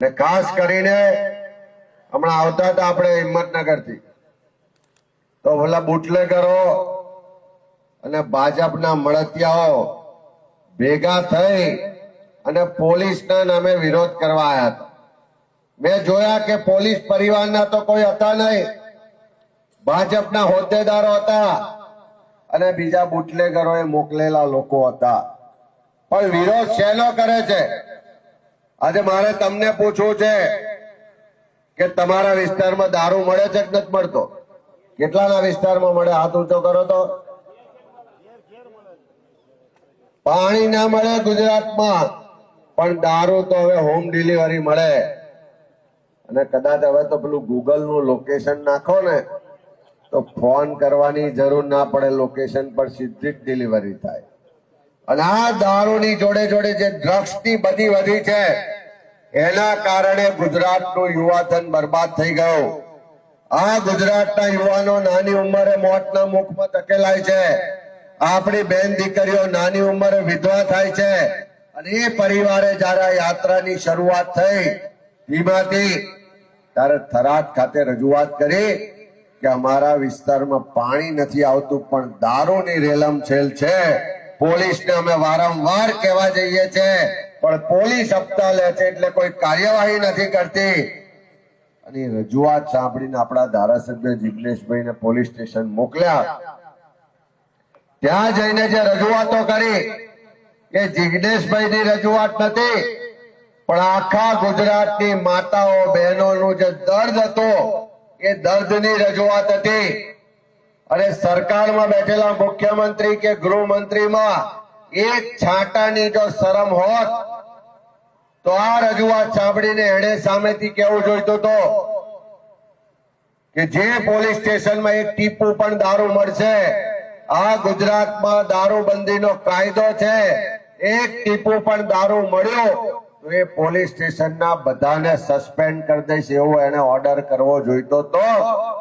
ને ખાસ કરીને હમણાં આવતા હતા આપણે હિંમતનગરથી તો ઓલા બુટલેગરો અને ભાજપના મળતિયાઓ ભેગા થઈ અને પોલીસના નામે વિરોધ કરવા આવ્યા હતા. મેં જોયા કે પોલીસ પરિવારના તો કોઈ હતા નહીં. ભાજપના હોદ્દેદારો હતા અને બીજા બુટલેગરોએ મોકલેલા લોકો હતા. પણ વિરોધ શેનો કરે છે? આજે મારે તમને પૂછવું છે કે તમારા વિસ્તારમાં દારૂ મળે છે કે નથી મળતો? કેટલાના વિસ્તારમાં મળે? હાથ ઊંચો કરો તો. પાણી ના મળે ગુજરાતમાં, પણ દારૂ તો હવે હોમ ડિલિવરી મળે. અને કદાચ હવે તો પેલું ગૂગલનું લોકેશન નાખો ને, તો ફોન કરવાની જરૂર ના પડે લોકેશન પર સીધી જ ડિલિવરી થાય. અને આ દારૂની જોડે જોડે જે ડ્રગ્સની બધી વધી છે એના કારણે ગુજરાતનું યુવાધન બરબાદ થઈ ગયું. આ ગુજરાતના યુવાનો નાની ઉંમરે મોતના મુખમાં ધકેલાય છે. આપણી બેન દીકરીઓ નાની ઉંમરે વિધવા થાય છે અને એ પરિવારે જયારે યાત્રાની શરૂઆત થઈ ધીમાથી ત્યારે થરાદ ખાતે રજૂઆત કરી કે અમારા વિસ્તારમાં પાણી નથી આવતું, પણ દારૂની રેલમ છેલ છે. પોલીસને અમે વારંવાર કહેવા જઈએ છે પણ પોલીસ હપ્તા લે છે એટલે કોઈ કાર્યવાહી નથી કરતી. અને રજૂઆત સાંભળીને આપણા ધારાસભ્ય જિગ્નેશભાઈને પોલીસ સ્ટેશન મોકલ્યા. ત્યાં જઈને જે રજૂઆતો કરી કે જિગ્નેશભાઈની રજૂઆત નથી, પણ આખા ગુજરાતની માતાઓ બહેનોનું જે દર્દ હતો, એ દર્દની રજૂઆત હતી. અને સરકારમાં બેઠેલા મુખ્યમંત્રી કે ગૃહમંત્રીમાં એક છાંટાની જો શરમ હોત તો આ રજૂઆત સાંભળીને એણે સામેથી કેવું જોઈતો હતો કે જે પોલીસ સ્ટેશનમાં એક ટીપુ પણ દારૂ મળશે, આ ગુજરાતમાં દારૂબંધીનો કાયદો છે, એક ટીપુ પણ દારૂ મળ્યો, તો એ પોલીસ સ્ટેશનના બધાને સસ્પેન્ડ કરી દઈશ એવો એને ઓર્ડર કરવો જોઈતો તો,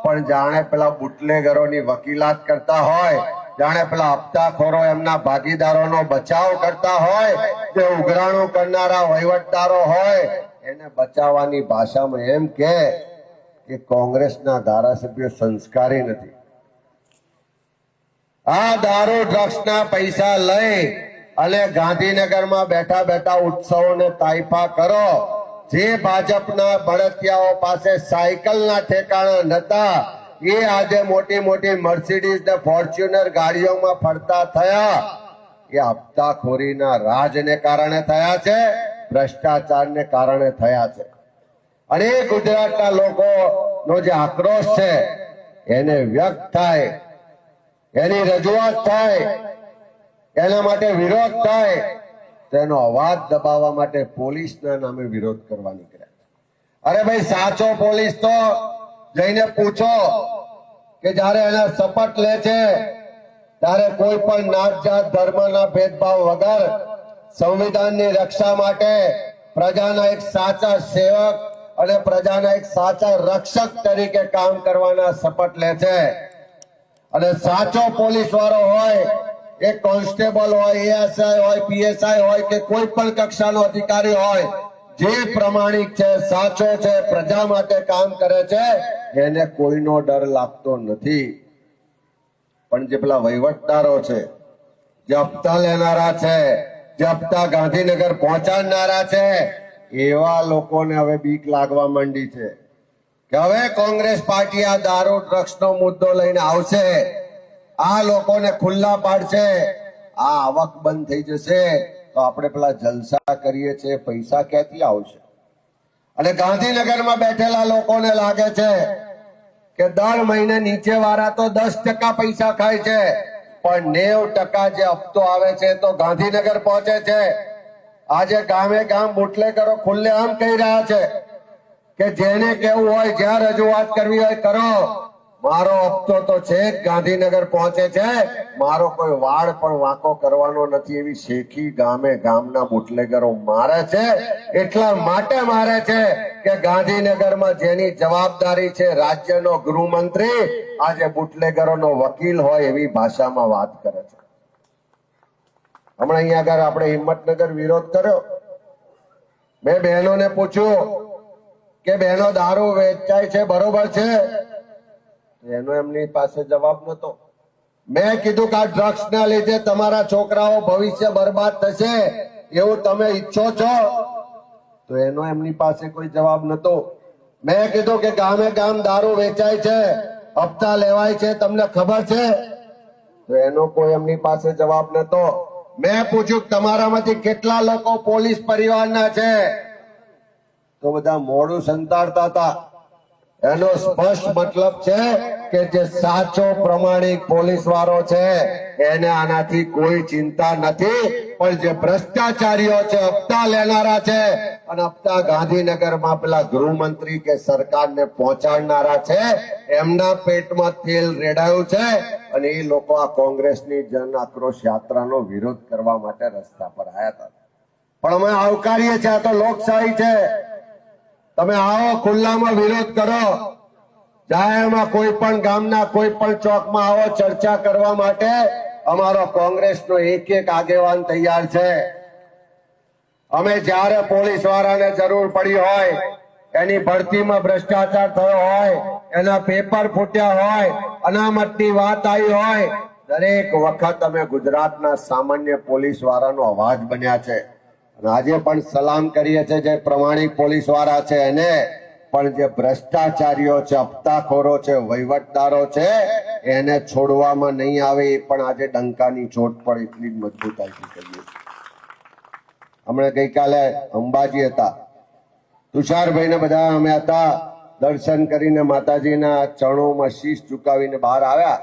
પણ જાણે પેલા બુટલેગરોની વકીલાત કરતા હોય જાણે પેલા હપ્તાખોરો એમના ભાગીદારોનો બચાવ કરતા હોય કે ઉઘરાણું કરનારા વહીવટદારો હોય, એને બચાવવાની ભાષામાં એમ કે કે કોંગ્રેસના ધારાસભ્યો સંસ્કારી નથી. આ દારૂ ડ્રગ્સના પૈસા લઈ અને ગાંધીનગરમાં બેઠા બેઠા ઉત્સવોને તાઇફા કરો. જે ભાજપના બળતિયાઓ પાસે સાયકલના ઠેકાણા નતા એ આજે મોટી મોટી મર્સિડીઝ ને ફોર્ચ્યુનર ગાડીઓમાં ફરતા થયા. એ હપ્તાખોરીના રાજને કારણે થયા છે, ભ્રષ્ટાચારને કારણે થયા છે. અને ગુજરાતના લોકોનો જે આક્રોશ છે, એને વ્યક્ત થાય, એની રજૂઆત થાય, એના માટે વિરોધ થાય તેનો અવાજ દબાવવા માટે પોલીસના નામે વિરોધ કરવા નીકળ્યા અરે ભાઈ, સાચો પોલીસ તો જઈને પૂછો કે જ્યારે એના શપથ લે છે, ત્યારે કોઈ પણ નાત જાત ધર્મના ભેદભાવ વગર સંવિધાનની રક્ષા માટે પ્રજાના એક સાચા સેવક અને પ્રજાના એક સાચા રક્ષક તરીકે કામ કરવાના શપથ લે છે. અને સાચો પોલીસ વાળો હોય, એ કોન્સ્ટેબલ હોય એએસઆઈ હોય પીએસઆઈ હોય કે કોઈ પણ કક્ષાનો અધિકારી હોય જે પ્રમાણિક છે, સાચો છે, પ્રજા માટે કામ કરે છે, એને કોઈનો ડર લાગતો નથી. પણ જે પેલા વહીવટદારો છે, જે લેનારા છે, જે ગાંધીનગર પહોંચાડનારા છે, એવા લોકોને હવે બીક લાગવા માંડી છે કે હવે કોંગ્રેસ પાર્ટી આ દારૂ ડ્રગ્સ નો મુદ્દો લઈને આવશે. આ લોકોને ખુલ્લા પાડશે. આ આવક બંધ થઈ જશે. તો આપણે પેલા જલસા કરીએ છીએ, પૈસા ક્યાંથી આવશે? અને ગાંધીનગરમાં બેઠેલા લોકોને લાગે છે કે દર મહિને નીચે વાળા તો દસ ટકા પૈસા ખાય છે, પણ નેવ ટકા જે હપ્તો આવે છે તો ગાંધીનગર પહોંચે છે. આજે ગામે ગામ બુટલેકરો ખુલ્લે આમ કહી રહ્યા છે કે જેને કેવું હોય, જ્યાં રજૂઆત કરવી હોય, કરો. મારો હપ્તો તો છે ગાંધીનગર પહોંચે છે. મારો કોઈ વાળ પણ વાંકો કરવાનો નથી એવી શેખી ગામે ગામના બુટલેગરો મારે છે. એટલા માટે મારે છે કે ગાંધીનગરમાં જેની જવાબદારી છે રાજ્યનો ગૃહમંત્રી, આજે બુટલેગરોનો વકીલ હોય એવી ભાષામાં વાત કરે છે. હમણાં અહીંયા આગળ આપણે હિંમતનગર વિરોધ કર્યો. મેં બહેનોને પૂછ્યું કે, બહેનો, દારૂ વેચાય છે, બરોબર છે? એનો એમની પાસે જવાબ નતો મેં કીધું કે આ ડ્રગ્સ ના લીધે તમારા છોકરાઓ ભવિષ્ય બરબાદ થશે એવું તમે ઈચ્છો છો? તો એનો એમની પાસે કોઈ જવાબ નતો મેં કીધું કે ગામે ગામ દારૂ વેચાય છે હપ્તા લેવાય છે તમને ખબર છે? તો એનો કોઈ એમની પાસે જવાબ નતો મેં પૂછ્યું કે તમારામાંથી કેટલા લોકો પોલીસ પરિવારના છે? તો બધા મોડું સંતાડતા હતા. એનો સ્પષ્ટ મતલબ છે કે જે સાચો પ્રમાણિક પોલીસ વાળો છે, એને આનાથી કોઈ ચિંતા નથી. પણ જે ભ્રષ્ટાચારીઓ છે, હપ્તા લેનારા છે, અને હપ્તા ગાંધીનગરમાં પેલા ગૃહમંત્રી કે સરકારને પહોંચાડનારા છે, એમના પેટમાં તેલ રેડાયું છે, અને એ લોકો આ કોંગ્રેસની જન આક્રોશ યાત્રાનો વિરોધ કરવા માટે રસ્તા પર આવ્યા હતા. પણ અમે આવકારીએ છીએ, આ તો લોકશાહી છે. તમે આવો, ખુલ્લામાં વિરોધ કરો. જાહેરમાં કોઈ પણ ગામના કોઈ પણ ચોકમાં આવો ચર્ચા કરવા માટે અમારો કોંગ્રેસનો એક એક આગેવાન તૈયાર છે. અમે જ્યારે પોલીસ વાળાને જરૂર પડી હોય, એની ભરતીમાં ભ્રષ્ટાચાર થયો હોય, એના પેપર ફૂટ્યા હોય, અનામતની વાત આવી હોય, દરેક વખત અમે ગુજરાતના સામાન્ય પોલીસ વાળાનો અવાજ બન્યા છે. આજે પણ સલામ કરીએ છીએ જે પ્રમાણિક પોલીસવાળા છે એને, પણ જે ભ્રષ્ટાચારીઓ છે, હપ્તાખોરો છે, વહીવટદારો છે, એને છોડવામાં નહીં આવે એ પણ આજે ડંકાની ચોટ પણ એટલી જ મજબૂતાઈથી છીએ હમણાં ગઈકાલે અંબાજી હતા. તુષારભાઈ ને બધા અમે હતા, દર્શન કરીને માતાજીના ચરણોમાં શીશ ચુકાવીને બહાર આવ્યા.